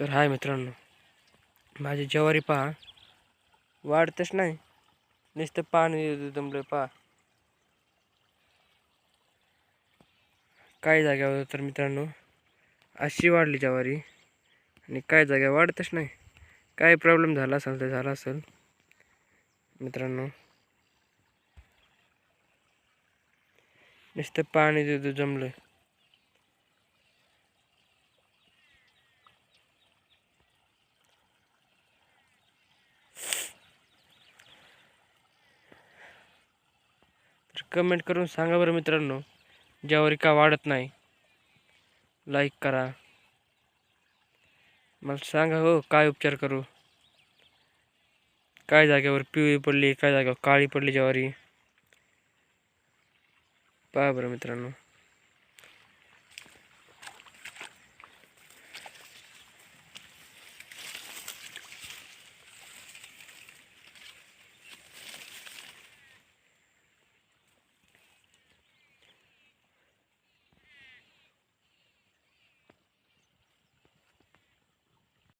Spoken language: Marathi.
तर हाय मित्रांनो. माझी ज्वारी पहा. वाढतच नाही. नुसतं पाणी दमलं पहा. काही जाग्यावर तर मित्रांनो? अशी वाढली ज्वारी. आणि काय जाग्यावर वाढतच नाही. काय प्रॉब्लेम झाला असेल तर झाला असेल. मित्रांनो. नुसतं पाणी जमलं. कमेंट करून सांगा बरं मित्रांनो ज्यावर का वाढत नाही. लाईक करा. मला सांगा हो काय उपचार करू? काय जागेवर पिवळी पडली काय जागेवर काळी पडली ज्वारी? पहा बरं मित्रांनो.